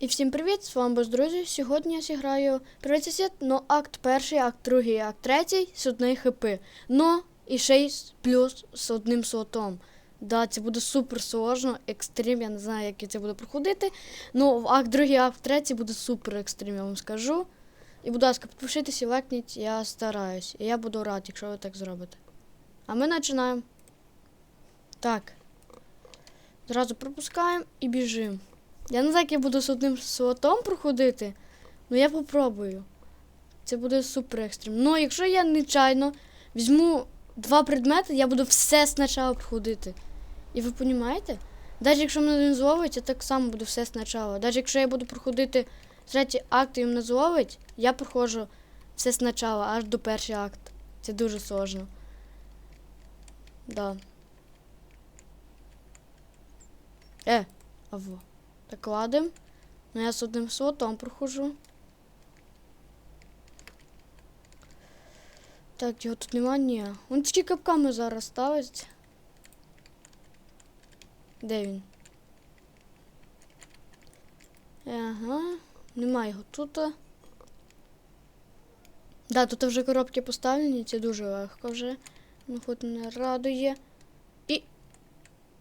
І всім привіт! З вами Без друзі. Сьогодні я зіграю Привіт сусід, но акт перший, акт другий, акт третій однієї хипи. Но і ще й плюс з одним слотом. Да, це буде супер сложно, екстрим, я не знаю, як я це буду проходити. Ну, акт другий, акт третій буде супер екстрим, я вам скажу. І, будь ласка, підпишитесь і лайкніть, я стараюсь. І я буду рад, якщо ви так зробите. А ми починаємо. Так. Зразу пропускаємо і біжимо. Я не знаю, як я буду з одним слотом проходити, але я попробую. Це буде супер екстрим. Ну, якщо я нечайно візьму два предмети, я буду все спочатку проходити. І ви розумієте? Навіть якщо мене не зловить, я так само буду все спочатку. Навіть якщо я буду проходити третій акт і мене зловить, я проходжу все спочатку, аж до перший акт. Це дуже сложно. Да. Е, аво. Так, ладим. Ну, я з одним слотом прохожу. Так, його тут нема, ні. Він тільки капками зараз ставить. Де він? Ага, нема його тут. Да, тут вже коробки поставлені, це дуже легко вже. Ну, хоч не радує. І.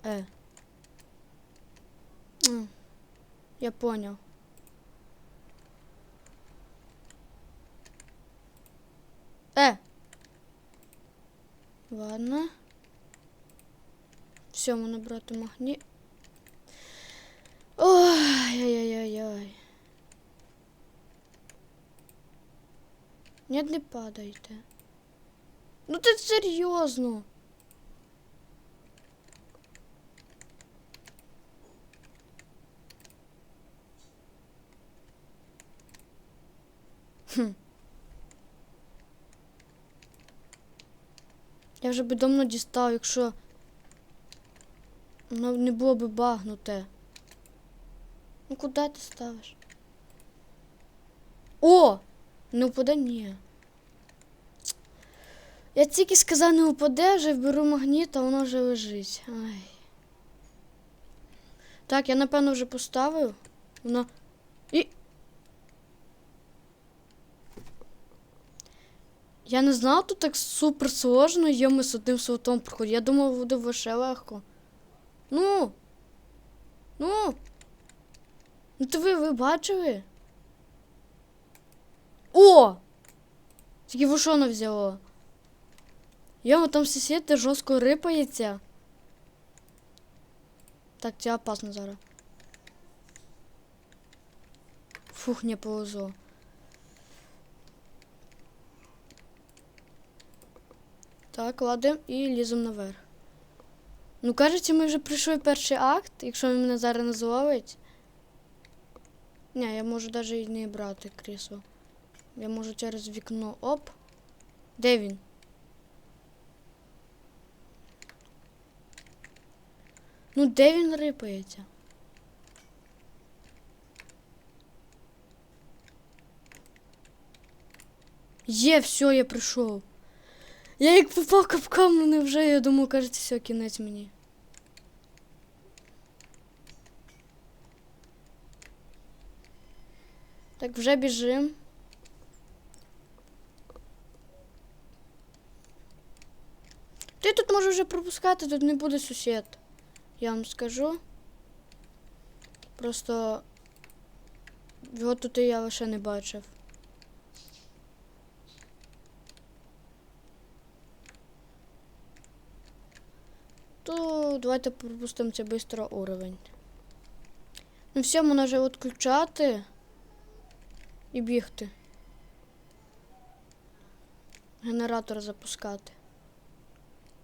Е. М. Я понял. Э! Ладно. Все, можна брати магні. Ой-ой-ой-ой. Нет, не падайте. Ну ти серйозно. Я вже би давно дістав, якщо воно не було би багнуте. Ну куди ти ставиш? О! Не впаде? Ні. Я тільки сказав, не впаде, вже беру магніт, а воно вже лежить. Ай. Так, я напевно вже поставив. Воно. І. Я не знав, тут так супер сложно йому з одним слотом проходить. Я думав, буде лише легко. Ну. Ну. Ну то ви, ви бачили? О! Тільки ви що воно взяло? Йому там сусід жорстко рипається. Так, це опасно зараз. Фух, не повезло. Так, ладимо і ліземо наверх. Ну, кажеться, ми вже пройшли перший акт, якщо він мене зараз не зловить. Ні, я можу навіть і не брати крісло. Я можу через вікно. Оп. Де він? Ну, де він рипається? Є, все, я прийшов. Я як попав капкам, мене вже, я думаю, кажеться, все, кінець мені. Так, вже біжим. Ти тут можеш вже пропускати, тут не буде сусід. Я вам скажу. Просто його тут і я лише не бачив. Давайте пропустимо це швидко уровень. Ну все, можна відключати і бігти. Генератор запускати.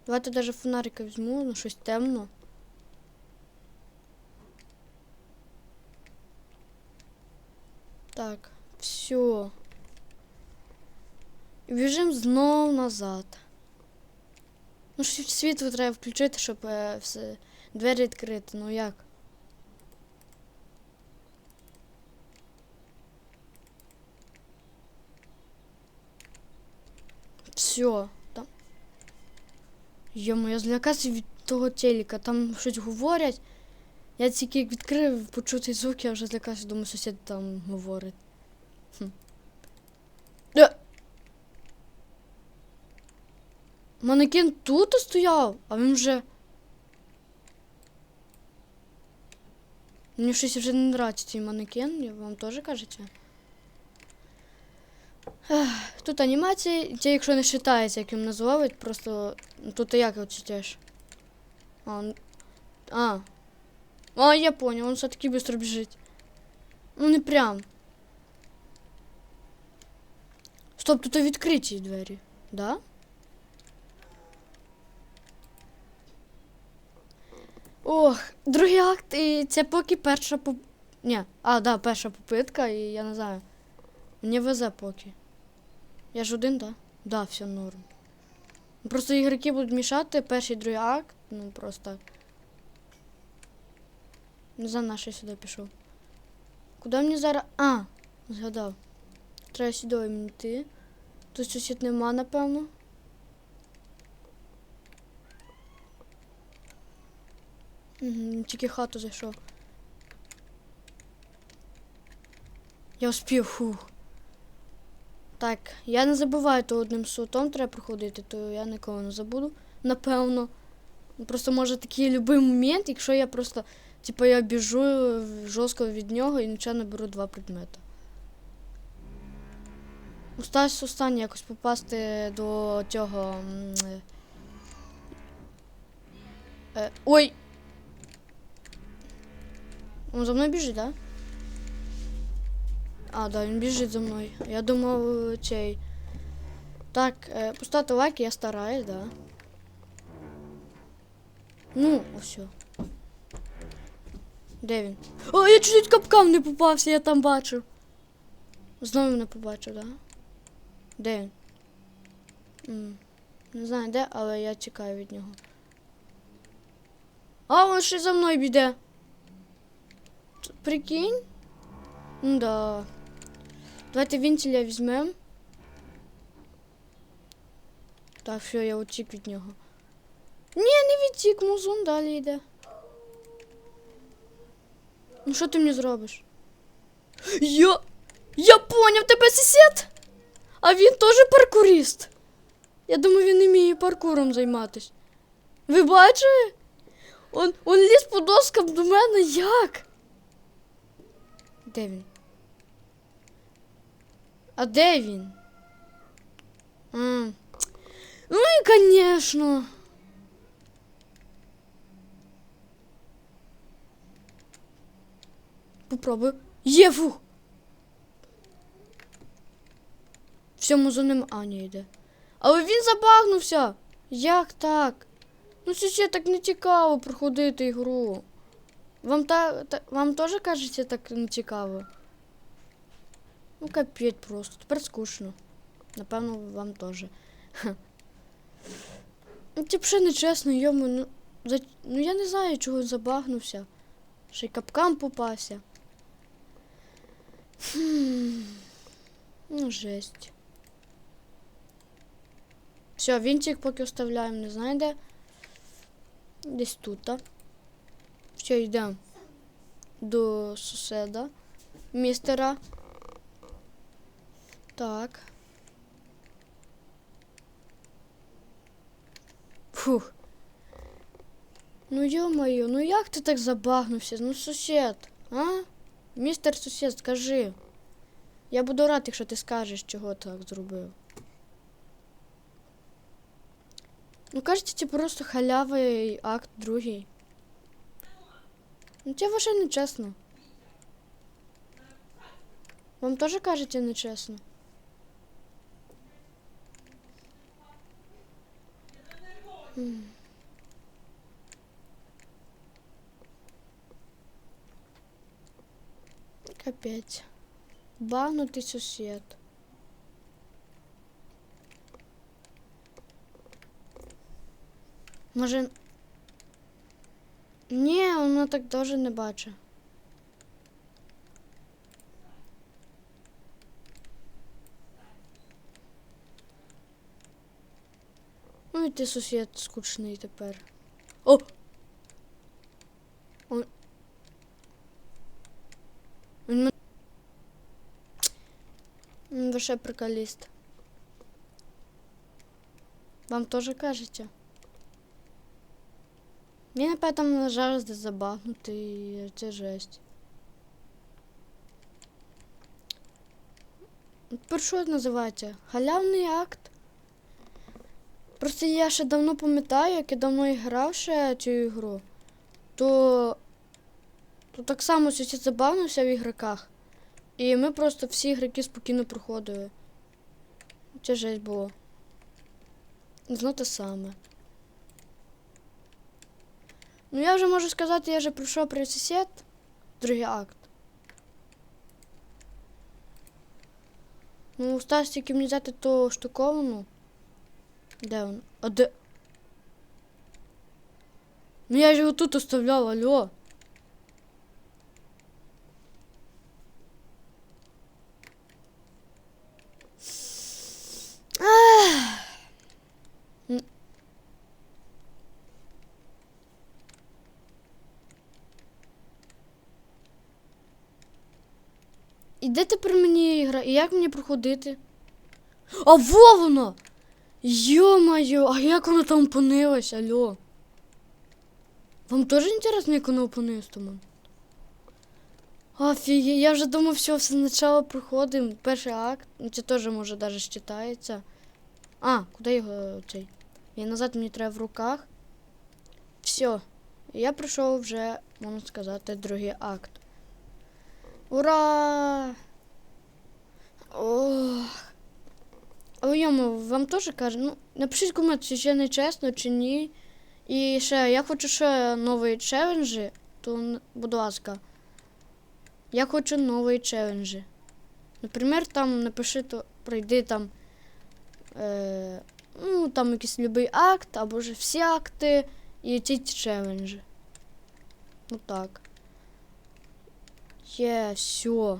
Давайте даже фонарика візьму, ну щось темно. Так, все. І біжимо знов назад. Ну, ж світло треба включити, щоб е, все, двері відкрити. Ну як? Все. Там. Йому, я злякався від того телека. Там щось говорять. Я тільки відкрив, почув цей звук, я вже злякався, думаю, сусід там говорить. Хм. Е! Манекен тут стояв, а він вже. Мені щось вже не нравиться цей манекен, вам теж кажете? Тут анімації, це якщо не вважається, як їм називають, просто тут як його читаєш? А, а. А, я понял, он все-таки быстро бежит. Ну не прям. Стоп, тут відкриті двері, да? Ох, другий акт, і це поки перша поп... Ні, а, да, перша попитка, і я не знаю. Мені везе поки. Я ж один, да? Да, все норм. Просто ігроки будуть мішати перший другий акт, ну просто. Не знаю, на що я сюди пішов. Куди мені зараз. А, згадав. Треба сюди йти. Тут сусід нема, напевно. Угу, тільки хату зайшов. Я успів, фух. Так, я не забуваю, то одним сутом треба проходити, то я ніколи не забуду, напевно. Просто може такий любий момент, якщо я просто, типу, я біжу жорстко від нього і нічого беру два предмети. Осталось останнє якось попасти до цього. е, ой! Он за мною біжить, да? А, да, він біжить за мною. Я думав, е, цей. Так, е, поставте лайк, я стараюсь, да. Ну, ось. Де він? О, я чуть-чуть капкам не попався, я там бачив. Знову не побачив, да? Де він? М, Не знаю де, але я чекаю від нього. А, він ще за мною біде. Прикинь? Ну да. Давайте вентиля візьмем. Так, все, я утік від нього. Ні, не відтік, музон далі йде. Ну що ти мені зробиш? Я. Я поняв тебе сусід! А він теж паркурист. Я думаю, він не вміє паркуром займатись. Ви бачили? Он, он ліз по доскам до мене як? Де він? А де він? А. Ну і конечно. Попробую. Є, фух. Всьому за ним Аня йде. Але він забагнувся. Як так? Ну сусід, так не цікаво проходити ігру. Вам та, та вам теж кажеться так не? Ну капець просто, тепер скучно. Напевно, вам теж. Ну, типу, ще нечесно, йому, ну, за... ну я не знаю, чого забагнувся. Ще й капкам попався. Хм. Ну, жесть. Все, вінтик поки оставляємо, не знаю де. Десь тут, а. Все, йдемо до сусіда, містера. Так. Фух. Ну ё-моё, ну як ти так забагнувся? Ну сусід, а? Містер сусід, скажи. Я буду рад, якщо ти скажеш, чого так зробив. Ну, кажете, це просто халявий акт другий. Ну, це ваше нечесно. Вам теж кажете нечесно? М. Капець. Багнутий сусід. Може. Ні, воно так теж не бачить. Ну і ти сусід скучний тепер. О! Он... Він Він вообще. Вам теж кажеться? Він опять там нажав десь забагнутий, це жесть. Про що це називається? Халявний акт. Просто я ще давно пам'ятаю, як я давно грав ще цю ігру, то, то так само сусід забавився в ігроках. І ми просто всі ігроки спокійно проходили. Це жесть було. Знову те саме. Ну я вже можу сказати, я вже пройшов при сусід, другий акт. Ну, осталось тільки мені взяти ту штуковану. Де вона? А де? Ну я ж його тут оставляв, алло. Де тепер мені гра? І як мені проходити? А во воно! Йо-моє, а як воно там опинилось, алло? Вам теж інтересно, як воно опинилось там? Офігеть, я вже думав, все, все спочатку проходимо. Перший акт. Ну, Це теж може навіть считається. А, куди його цей? Я назад мені треба в руках. Все. Я пройшов вже, можна сказати, другий акт. Ура! Ох. Ой, йому, вам теж каже, ну, напишіть комент, чи ще не чесно, чи ні. І ще, я хочу ще нові челенджі, то, будь ласка. Я хочу нові челенджі. Наприклад, там напиши, то пройди там. Е, ну, там якийсь любий акт, або ж всі акти і ці челенджі. Ну так. Є, все.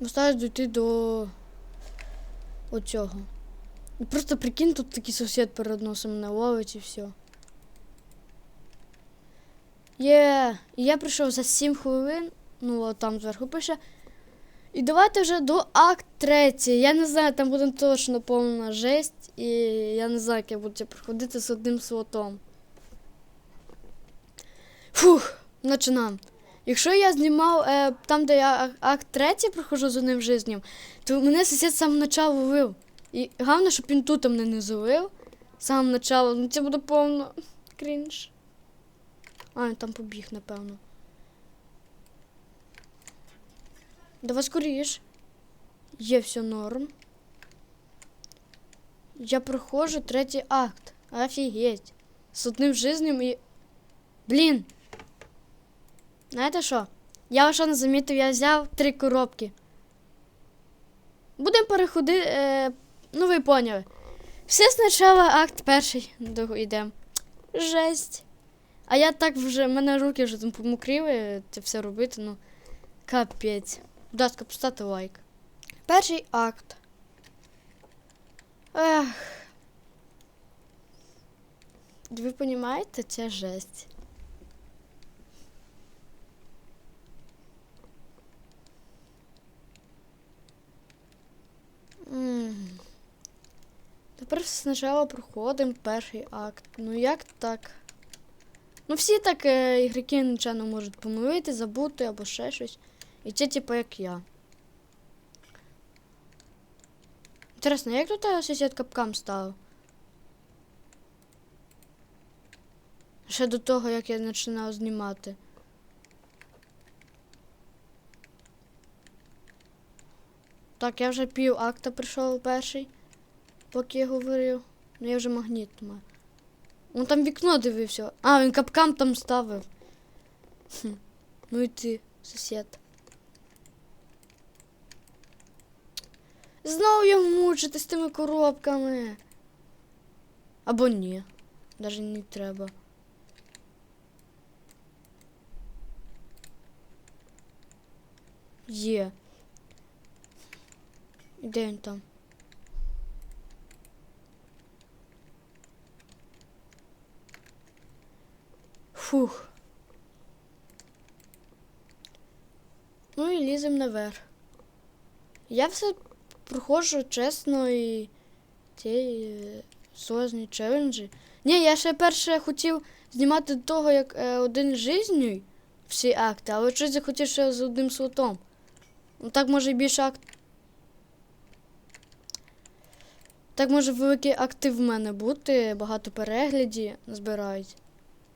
Осталось дійти до оцього. Просто прикинь, тут такий сусід перед носом мене ловить і все. Є. І я прийшов за 7 хвилин, ну от там зверху пише. І давайте вже до акт третій. Я не знаю, там буде точно повна жесть, і я не знаю, як я буду проходити з одним слотом. Фух, починаємо. Якщо я знімав е, там, де я акт третій проходжу з одним жизнем, то мене сусід з самого початку вив. І головне, щоб він тут мене не завив. З самого початку. Ну це буде повно крінж. А, він там побіг, напевно. Давай скоріш. Є все норм. Я проходжу третій акт. Офігеть. З одним жизнем і. Блін. Знаєте що? Я ще не замітив, я взяв три коробки. Будемо переходити. Е, ну, ви поняли. Все спочатку акт перший йдемо. Жесть. А я так вже, в мене руки вже там помокріли, це все робити, ну. Капець. Будь ласка, поставте лайк. Перший акт. Ех. Ви розумієте, це жесть. Тепер спочатку проходимо перший акт. Ну як так? Ну всі так е, ігроки нечайно можуть помилити, забути або ще щось. І це типу як я. Інтересно, як тут е, сусід капкам став? Ще до того, як я починав знімати. Так, я вже пів акта прийшов перший, поки я говорив. Ну я вже магніт маю. Он там вікно дивився. А, він капкан там ставив. Хм. Ну і ти, сусід. Знову його мучити з тими коробками. Або ні. Даже не треба. Є. Де він там? Фух. Ну і ліземо наверх. Я все проходжу чесно і ці е, созні челенджі. Ні, я ще перше хотів знімати до того, як е, один жизнью всі акти, але щось захотів ще з одним слотом. Ну так може і більше акт. Так може великий актив в мене бути, багато переглядів збирають.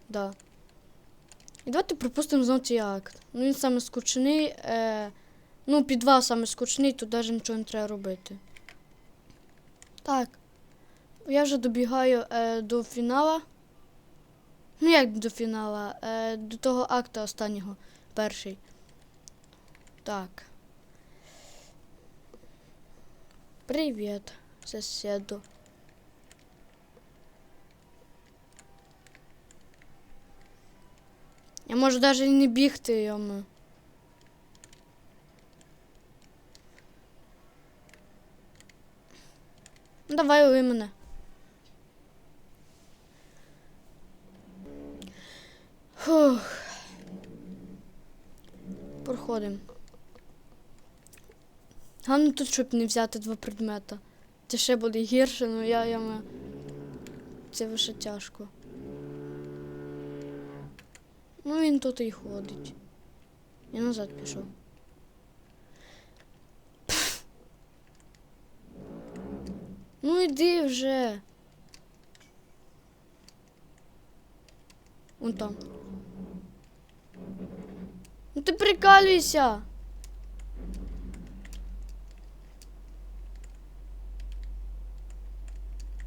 Да. І давайте припустимо знову цей акт. Ну він саме скучний. Е, ну, підвал саме скучний, тут навіть нічого не треба робити. Так. Я вже добігаю е, до фінала. Ну як до фінала? Е, до того акту останнього. Перший. Так. Привіт, сусіду. Я можу і не бігти йому. Ну, давай ули мене. Фух. Проходимо. Головне тут, щоб не взяти два предмета. Це ще буде гірше, ну я йому. Це вже тяжко. Ну він тут і ходить. Я назад пішов. Ну іди вже. Вон там. Ну ти прикалюйся.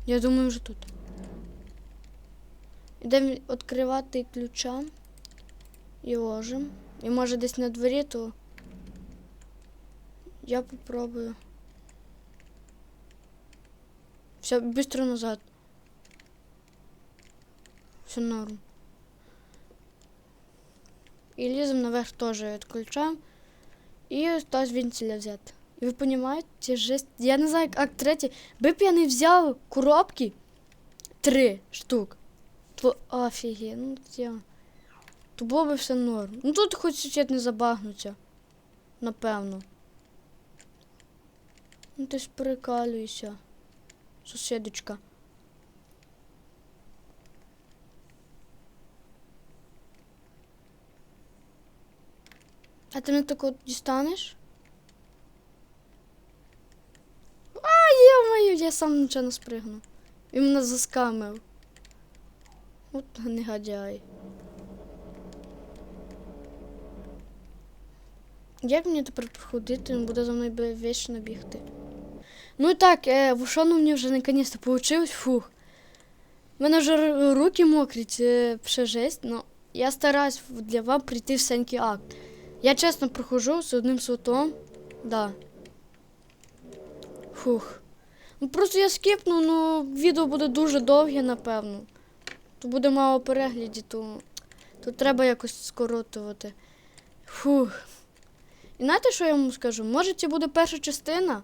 Я думаю, вже тут. Ідемо відкривати ключа і ложим. І може десь на дворі, то я попробую. Все, быстро назад. Все норм. І лізем наверх теж відключаємо. І ось вентиля взяти. Ви розумієте, жесть. Я не знаю, як акт третій. Би б я не взяв коробки три штук. То офіге, ну. То було б все норм. Ну тут хоч сусід не забагнуться. Напевно. Ну ти ж прикалюєшся. Сусідочка. А ти мене тако дістанеш? А, є-моє, я сам нічого не спригну. Він мене заскамив. От негодяй. Як мені тепер проходити? Він буде за мною вічно бігти. Ну і так, е, вушону мені вже наконец-то получилось. Фух. У мене вже руки мокрі, це ще жесть, но я стараюсь для вам прийти в сенький акт. Я чесно проходжу з одним слотом. Да. Фух. Ну просто я скіпну, ну відео буде дуже довге, напевно. То буде мало переглядів, то, то треба якось скоротувати. Фух. І знаєте, що я вам скажу? Може, це буде перша частина,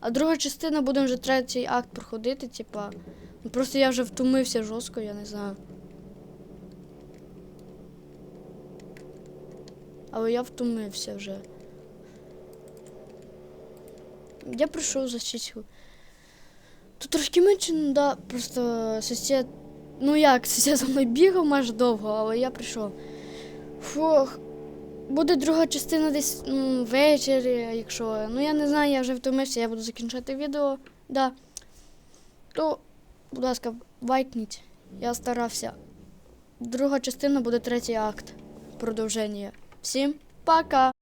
а друга частина буде вже третій акт проходити, типа. Ну просто я вже втомився жорстко, я не знаю. Але я втомився вже. Я прийшов за 6 хвилин. Тут трошки менше, ну да, просто сусід. Ну як, сусід за мною бігав майже довго, але я прийшов. Фух. Буде друга частина десь м, ввечері, якщо. Ну я не знаю, я вже втомився, я буду закінчати відео. Да. То, будь ласка, лайкніть. Я старався. Друга частина буде третій акт. Продовження. Всім пока!